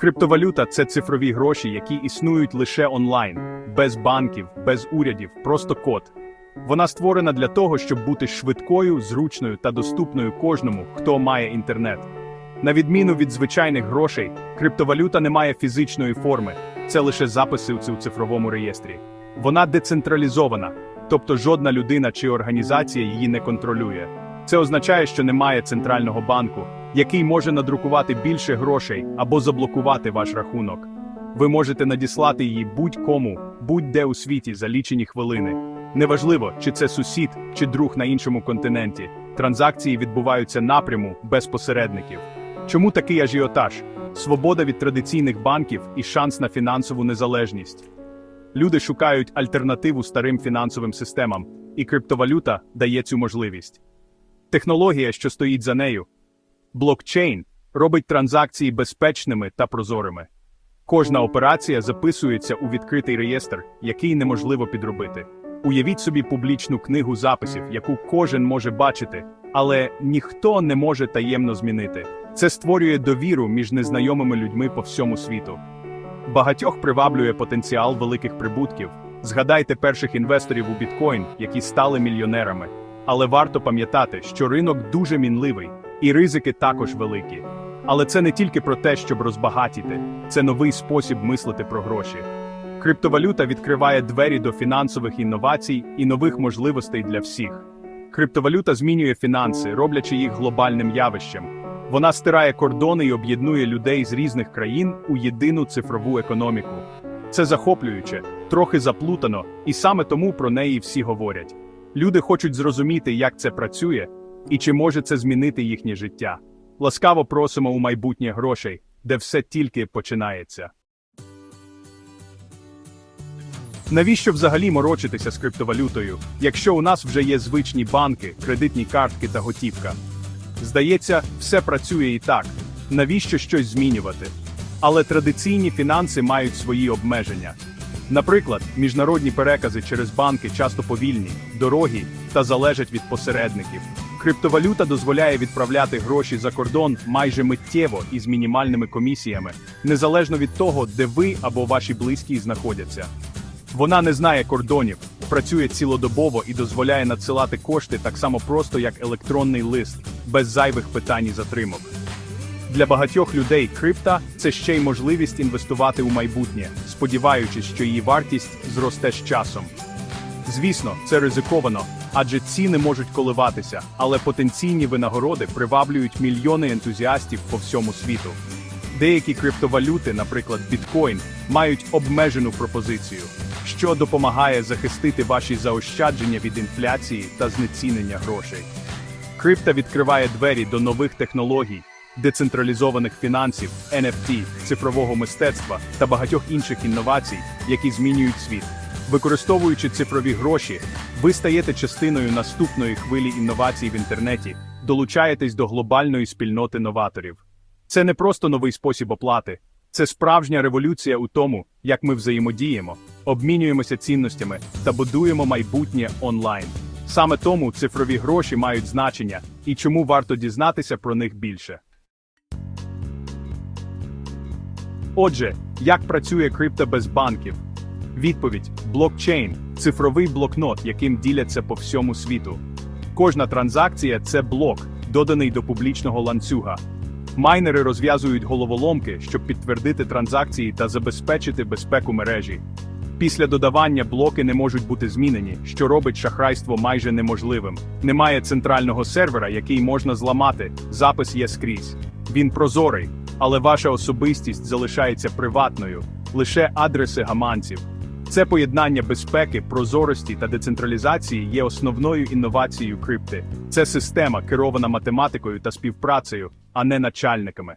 Криптовалюта це цифрові гроші, які існують лише онлайн, без банків, без урядів, просто код. Вона створена для того, щоб бути швидкою, зручною та доступною кожному, хто має інтернет. На відміну від звичайних грошей, криптовалюта не має фізичної форми, це лише записи у цифровому реєстрі. Вона децентралізована, тобто жодна людина чи організація її не контролює. Це означає, що немає центрального банку, який може надрукувати більше грошей або заблокувати ваш рахунок. Ви можете надіслати її будь-кому, будь-де у світі за лічені хвилини. Неважливо, чи це сусід, чи друг на іншому континенті. Транзакції відбуваються напряму без посередників. Чому такий ажіотаж? Свобода від традиційних банків і шанс на фінансову незалежність. Люди шукають альтернативу старим фінансовим системам, і криптовалюта дає цю можливість. Технологія, що стоїть за нею, блокчейн, робить транзакції безпечними та прозорими. Кожна операція записується у відкритий реєстр, який неможливо підробити. Уявіть собі публічну книгу записів, яку кожен може бачити, але ніхто не може таємно змінити. Це створює довіру між незнайомими людьми по всьому світу. Багатьох приваблює потенціал великих прибутків. Згадайте перших інвесторів у біткоін, які стали мільйонерами. Але варто пам'ятати, що ринок дуже мінливий, і ризики також великі. Але це не тільки про те, щоб розбагатіти, це новий спосіб мислити про гроші. Криптовалюта відкриває двері до фінансових інновацій і нових можливостей для всіх. Криптовалюта змінює фінанси, роблячи їх глобальним явищем. Вона стирає кордони і об'єднує людей з різних країн у єдину цифрову економіку. Це захоплююче, трохи заплутано, і саме тому про неї всі говорять. Люди хочуть зрозуміти, як це працює, і чи може це змінити їхнє життя. Ласкаво просимо у майбутнє грошей, де все тільки починається. Навіщо взагалі морочитися з криптовалютою, якщо у нас вже є звичні банки, кредитні картки та готівка? Здається, все працює і так. Навіщо щось змінювати? Але традиційні фінанси мають свої обмеження. Наприклад, міжнародні перекази через банки часто повільні, дорогі та залежать від посередників. Криптовалюта дозволяє відправляти гроші за кордон майже миттєво і з мінімальними комісіями, незалежно від того, де ви або ваші близькі знаходяться. Вона не знає кордонів, працює цілодобово і дозволяє надсилати кошти так само просто, як електронний лист, без зайвих питань і затримок. Для багатьох людей крипта це ще й можливість інвестувати у майбутнє, сподіваючись, що її вартість зросте з часом. Звісно, це ризиковано, адже ціни можуть коливатися, але потенційні винагороди приваблюють мільйони ентузіастів по всьому світу. Деякі криптовалюти, наприклад, біткоін, мають обмежену пропозицію, що допомагає захистити ваші заощадження від інфляції та знецінення грошей. Крипта відкриває двері до нових технологій, децентралізованих фінансів, NFT, цифрового мистецтва та багатьох інших інновацій, які змінюють світ. Використовуючи цифрові гроші, ви стаєте частиною наступної хвилі інновацій в інтернеті, долучаєтесь до глобальної спільноти новаторів. Це не просто новий спосіб оплати, це справжня революція у тому, як ми взаємодіємо, обмінюємося цінностями та будуємо майбутнє онлайн. Саме тому цифрові гроші мають значення і чому варто дізнатися про них більше. Отже, як працює крипта без банків? Відповідь: блокчейн цифровий блокнот, яким діляться по всьому світу. Кожна транзакція це блок, доданий до публічного ланцюга. Майнери розв'язують головоломки, щоб підтвердити транзакції та забезпечити безпеку мережі. Після додавання блоки не можуть бути змінені, що робить шахрайство майже неможливим. Немає центрального сервера, який можна зламати. Запис є скрізь. Він прозорий, але ваша особистість залишається приватною, лише адреси гаманців. Це поєднання безпеки, прозорості та децентралізації є основною інновацією крипти. Це система, керована математикою та співпрацею, а не начальниками.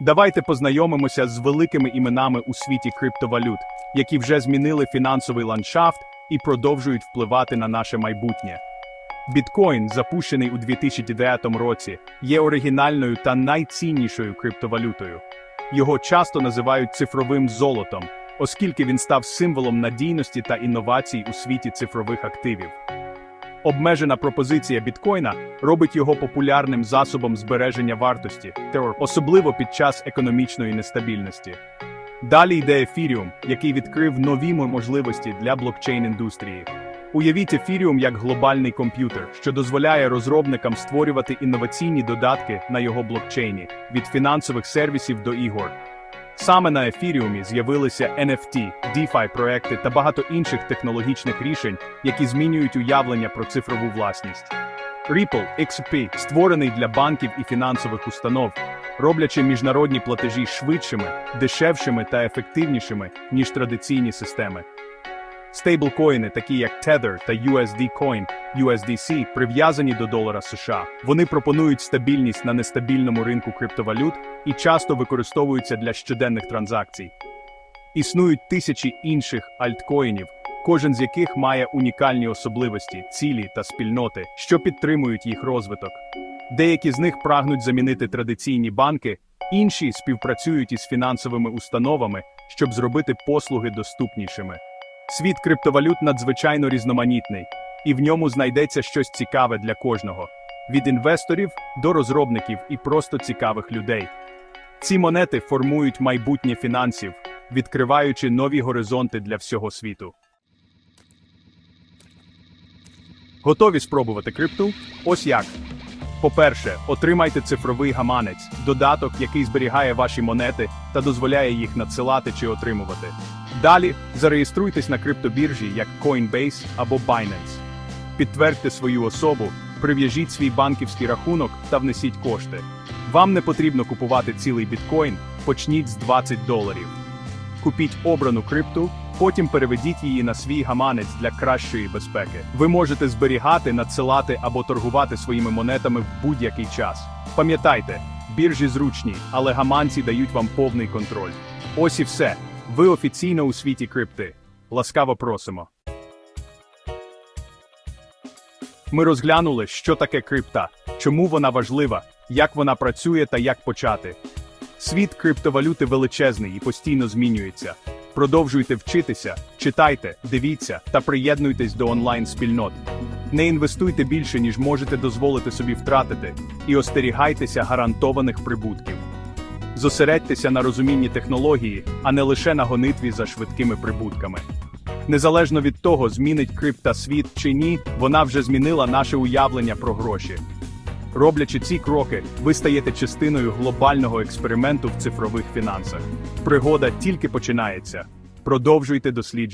Давайте познайомимося з великими іменами у світі криптовалют, які вже змінили фінансовий ландшафт і продовжують впливати на наше майбутнє. Біткоін, запущений у 2009 році, є оригінальною та найціннішою криптовалютою. Його часто називають цифровим золотом, оскільки він став символом надійності та інновацій у світі цифрових активів. Обмежена пропозиція біткоїна робить його популярним засобом збереження вартості, особливо під час економічної нестабільності. Далі йде ефіріум, який відкрив нові можливості для блокчейн-індустрії. Уявіть ефіріум як глобальний комп'ютер, що дозволяє розробникам створювати інноваційні додатки на його блокчейні від фінансових сервісів до ігор. Саме на ефіріумі з'явилися NFT, DeFi проекти та багато інших технологічних рішень, які змінюють уявлення про цифрову власність. Ripple XP створений для банків і фінансових установ, роблячи міжнародні платежі швидшими, дешевшими та ефективнішими, ніж традиційні системи. Стейблкоїни, такі як Tether та USD Coin, USDC, прив'язані до долара США. Вони пропонують стабільність на нестабільному ринку криптовалют і часто використовуються для щоденних транзакцій. Існують тисячі інших альткоїнів, кожен з яких має унікальні особливості, цілі та спільноти, що підтримують їх розвиток. Деякі з них прагнуть замінити традиційні банки, інші співпрацюють із фінансовими установами, щоб зробити послуги доступнішими. Світ криптовалют надзвичайно різноманітний, і в ньому знайдеться щось цікаве для кожного від інвесторів до розробників і просто цікавих людей. Ці монети формують майбутнє фінансів, відкриваючи нові горизонти для всього світу. Готові спробувати крипту? Ось як. По-перше, отримайте цифровий гаманець, додаток, який зберігає ваші монети та дозволяє їх надсилати чи отримувати. Далі зареєструйтесь на криптобіржі як Coinbase або Binance. Підтвердьте свою особу, прив'яжіть свій банківський рахунок та внесіть кошти. Вам не потрібно купувати цілий біткоін, почніть з 20 доларів. Купіть обрану крипту, потім переведіть її на свій гаманець для кращої безпеки. Ви можете зберігати, надсилати або торгувати своїми монетами в будь-який час. Пам'ятайте, біржі зручні, але гаманці дають вам повний контроль. Ось і все. Ви офіційно у світі крипти. Ласкаво просимо. Ми розглянули, що таке крипта, чому вона важлива, як вона працює та як почати. Світ криптовалюти величезний і постійно змінюється. Продовжуйте вчитися, читайте, дивіться та приєднуйтесь до онлайн-спільнот. Не інвестуйте більше, ніж можете дозволити собі втратити, і остерігайтеся гарантованих прибутків. Зосередьтеся на розумінні технології, а не лише на гонитві за швидкими прибутками. Незалежно від того, змінить крипта світ чи ні, вона вже змінила наше уявлення про гроші. Роблячи ці кроки, ви стаєте частиною глобального експерименту в цифрових фінансах. Пригода тільки починається. Продовжуйте досліджувати.